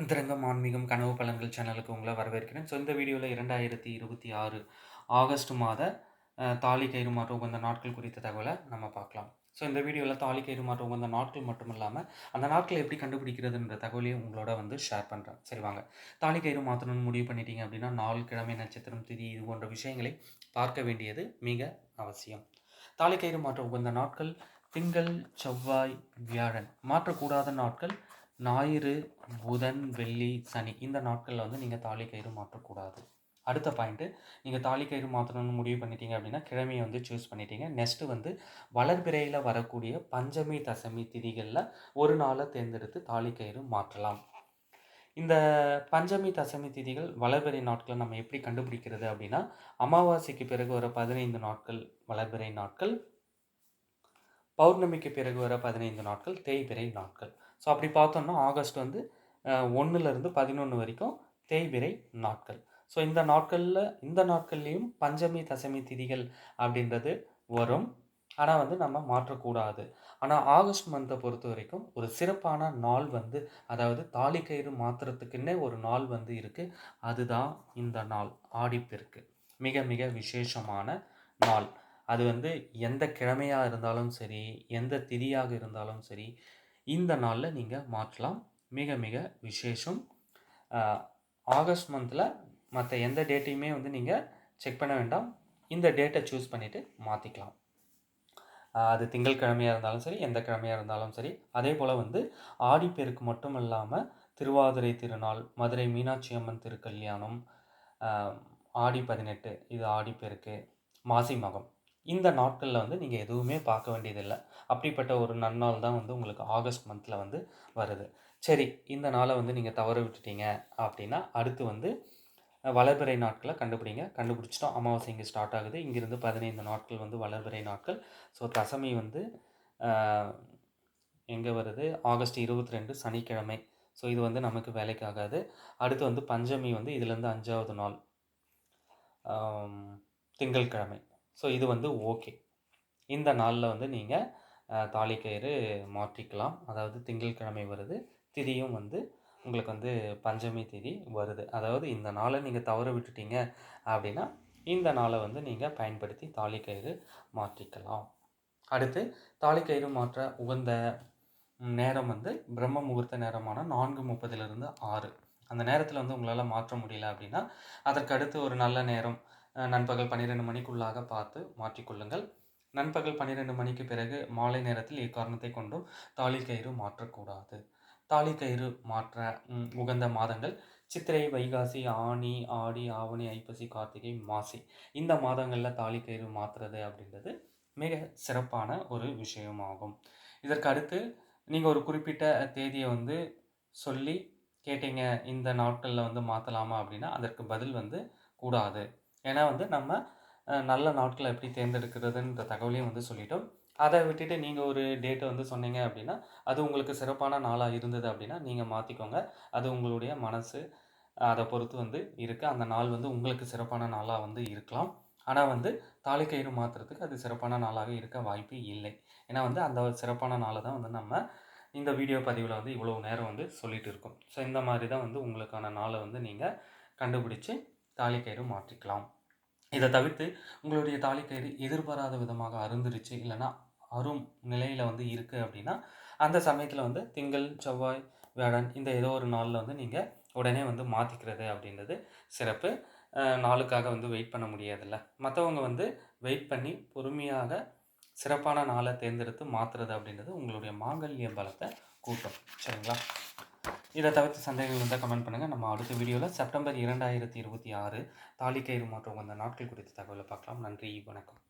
அந்தரங்கம் ஆன்மீகம் கனவு பலன்கள் சேனலுக்கு உங்களை வரவேற்கிறேன். ஸோ இந்த வீடியோவில் இரண்டாயிரத்தி இருபத்தி ஆறு ஆகஸ்ட் மாத தாலி கயிறு மாற்ற உகந்த நாட்கள் குறித்த தகவலை நம்ம பார்க்கலாம். ஸோ இந்த வீடியோவில் தாலி கயிறு மாற்ற உகந்த நாட்கள் மட்டும் இல்லாமல் அந்த நாட்களை எப்படி கண்டுபிடிக்கிறதுன்ற தகவலையும் உங்களோட வந்து ஷேர் பண்ணுறேன் சரி வாங்க. தாலி கயிறு மாற்றணும்னு முடிவு பண்ணிட்டீங்க அப்படின்னா நாள் கிழமை நட்சத்திரம் திதி இது போன்ற விஷயங்களை பார்க்க வேண்டியது மிக அவசியம். தாலி கயிறு மாற்ற உகந்த நாட்கள் திங்கள் செவ்வாய் வியாழன் மாற்றக்கூடாத நாட்கள் ஞாயிறு புதன் வெள்ளி சனி இந்த நாட்களில் வந்து நீங்கள் தாலி கயிறு மாற்றக்கூடாது. அடுத்த பாயிண்ட்டு நீங்கள் தாலி கயிறு மாற்றணும்னு முடிவு பண்ணிட்டீங்க அப்படின்னா கிழமையை வந்து சூஸ் பண்ணிட்டீங்க. நெக்ஸ்ட்டு வந்து வளர்பிறையில் வரக்கூடிய பஞ்சமி தசமி திதிகளில் ஒரு நாளை தேர்ந்தெடுத்து தாலி கயிறு மாற்றலாம். இந்த பஞ்சமி தசமி திதிகள் வளர்பிறை நாட்களை நம்ம எப்படி கண்டுபிடிக்கிறது அப்படின்னா அமாவாசைக்கு பிறகு வர பதினைந்து நாட்கள் வளர்பிறை நாட்கள் பௌர்ணமிக்கு பிறகு வர பதினைந்து நாட்கள் தேய்பிறை நாட்கள். ஸோ அப்படி பார்த்தோம்னா ஆகஸ்ட் வந்து ஒன்றுலேருந்து பதினொன்று வரைக்கும் தேய்பிறை நாட்கள். ஸோ இந்த நாட்களில் இந்த நாட்கள்லேயும் பஞ்சமி தசமி திதிகள் அப்படின்றது வரும். ஆனால் வந்து நம்ம மாற்றக்கூடாது. ஆனால் ஆகஸ்ட் மந்த்தை பொறுத்த வரைக்கும் ஒரு சிறப்பான நாள் வந்து அதாவது தாலி கயிறு மாற்றுறதுக்குன்னே ஒரு நாள் வந்து இருக்குது அதுதான் இந்த நாள் ஆடிப்பெருக்கு மிக மிக விசேஷமான நாள். அது வந்து எந்த கிழமையாக இருந்தாலும் சரி எந்த திதியாக இருந்தாலும் சரி இந்த நாளில் நீங்கள் மாற்றலாம். மிக மிக விசேஷம். ஆகஸ்ட் மந்தில் மற்ற எந்த டேட்டையுமே வந்து நீங்கள் செக் பண்ண வேண்டாம். இந்த டேட்டை சூஸ் பண்ணிவிட்டு மாற்றிக்கலாம் அது திங்கட்கிழமையாக இருந்தாலும் சரி எந்த கிழமையாக இருந்தாலும் சரி. அதே போல் வந்து ஆடிப்பெருக்கு மட்டும் இல்லாமல் திருவாதிரை திருநாள் மதுரை மீனாட்சி அம்மன் திருக்கல்யாணம் ஆடி பதினெட்டு இது ஆடிப்பெருக்கு மாசி மகம். இந்த நாட்களில் வந்து நீங்கள் எதுவுமே பார்க்க வேண்டியதில்லை. அப்படிப்பட்ட ஒரு நன்னாள் தான் வந்து உங்களுக்கு ஆகஸ்ட் மந்தில் வந்து வருது. சரி இந்த நாளை வந்து நீங்கள் தவற விட்டுட்டீங்க அப்படின்னா அடுத்து வந்து வளர்பிறை நாட்களை கண்டுபிடிங்க. கண்டுபிடிச்சிட்டோம். அமாவாசை இங்கே ஸ்டார்ட் ஆகுது. இங்கேருந்து பதினைந்து நாட்கள் வந்து வளர்பிறை நாட்கள். ஸோ தசமி வந்து எங்கே வருது? ஆகஸ்ட் இருபத்தி ரெண்டு சனிக்கிழமை. ஸோ இது வந்து நமக்கு வேலைக்கு ஆகாது அடுத்து வந்து பஞ்சமி வந்து இதுலேருந்து அஞ்சாவது நாள். திங்கள்கிழமை. ஸோ இது வந்து ஓகே இந்த நாளில் வந்து நீங்கள் தாலி கயிறு மாற்றிக்கலாம். அதாவது திங்கட்கிழமை வருது திதியும் வந்து உங்களுக்கு வந்து பஞ்சமி திதி வருது. அதாவது இந்த நாளை நீங்கள் தவற விட்டுட்டீங்க அப்படின்னா இந்த நாளை வந்து நீங்கள் பயன்படுத்தி தாலி கயிறு மாற்றிக்கலாம். அடுத்து தாலி கயிறு மாற்ற உகந்த நேரம் வந்து பிரம்ம முகூர்த்த நேரமான நான்கு முப்பதுலேருந்து ஆறு. அந்த நேரத்தில் வந்து உங்களால் மாற்ற முடியல அப்படின்னா அதற்கு அடுத்து ஒரு நல்ல நேரம் நண்பகல் பன்னிரெண்டு மணிக்குள்ளாக பார்த்து மாற்றிக்கொள்ளுங்கள் நண்பகல் பன்னிரெண்டு மணிக்கு பிறகு மாலை நேரத்தில் இக்காரணத்தை கொண்டும் தாலி கயிறு மாற்றக்கூடாது. தாலி கயிறு மாற்ற உகந்த மாதங்கள். சித்திரை வைகாசி ஆனி ஆடி ஆவணி ஐப்பசி கார்த்திகை மாசி. இந்த மாதங்களில் தாலி கயிறு மாற்றுறது அப்படின்றது மிக சிறப்பான ஒரு விஷயமாகும். இதற்கு அடுத்து நீங்கள் ஒரு குறிப்பிட்ட தேதியை வந்து சொல்லி கேட்டீங்க இந்த நாட்களில் வந்து மாற்றலாமா அப்படின்னா அதற்கு பதில் வந்து கூடாது. ஏன்னா வந்து நம்ம நல்ல நாட்களை எப்படி தேர்ந்தெடுக்கிறதுன்ற தகவலையும் வந்து சொல்லிட்டோம். அதை விட்டுட்டு நீங்கள் ஒரு டேட்டை வந்து சொன்னீங்க அப்படின்னா அது உங்களுக்கு சிறப்பான நாளாக இருந்தது அப்படின்னா நீங்கள் மாற்றிக்கோங்க அது உங்களுடைய மனசு அதை பொறுத்து வந்து இருக்குது அந்த நாள் வந்து உங்களுக்கு சிறப்பான நாளாக வந்து இருக்கலாம். ஆனால் வந்து தாலிக்கயிறு கயிறு மாற்றுறதுக்கு அது சிறப்பான நாளாக இருக்க வாய்ப்பு இல்லை. ஏன்னா வந்து அந்த சிறப்பான நாளை தான் வந்து நம்ம இந்த வீடியோ பதிவில் வந்து இவ்வளோ நேரம் வந்து சொல்லிட்டு இருக்கோம். ஸோ இந்த மாதிரி தான் வந்து உங்களுக்கான நாளை வந்து நீங்கள் கண்டுபிடிச்சி தாலிக்கயிறு கயிறு மாற்றிக்கலாம் இதை தவிர்த்து உங்களுடைய தாலி எதிர்பாராத விதமாக அருந்துருச்சு இல்லைன்னா அரும் நிலையில் வந்து இருக்குது அப்படின்னா அந்த சமயத்தில் வந்து திங்கள் செவ்வாய் வியாழன் இந்த ஏதோ ஒரு நாளில் வந்து நீங்கள் உடனே வந்து மாற்றிக்கிறது அப்படின்றது சிறப்பு. நாளுக்காக வந்து வெயிட் பண்ண முடியாதுல்ல. மற்றவங்க வந்து வெயிட் பண்ணி பொறுமையாக சிறப்பான நாளை தேர்ந்தெடுத்து மாற்றுறது அப்படின்றது உங்களுடைய மாங்கல்ய பலத்தை கூட்டும். சரிங்களா? இதை தவிர்த்து சந்தேகங்கள் இருந்தால் கமெண்ட் பண்ணுங்கள் நம்ம அடுத்த வீடியோவில் செப்டம்பர் இரண்டாயிரத்தி இருபத்தி ஆறு தாலிக்கயிறு மாற்றம் வந்த நாட்கள் குறித்த தகவலை பார்க்கலாம். நன்றி வணக்கம்.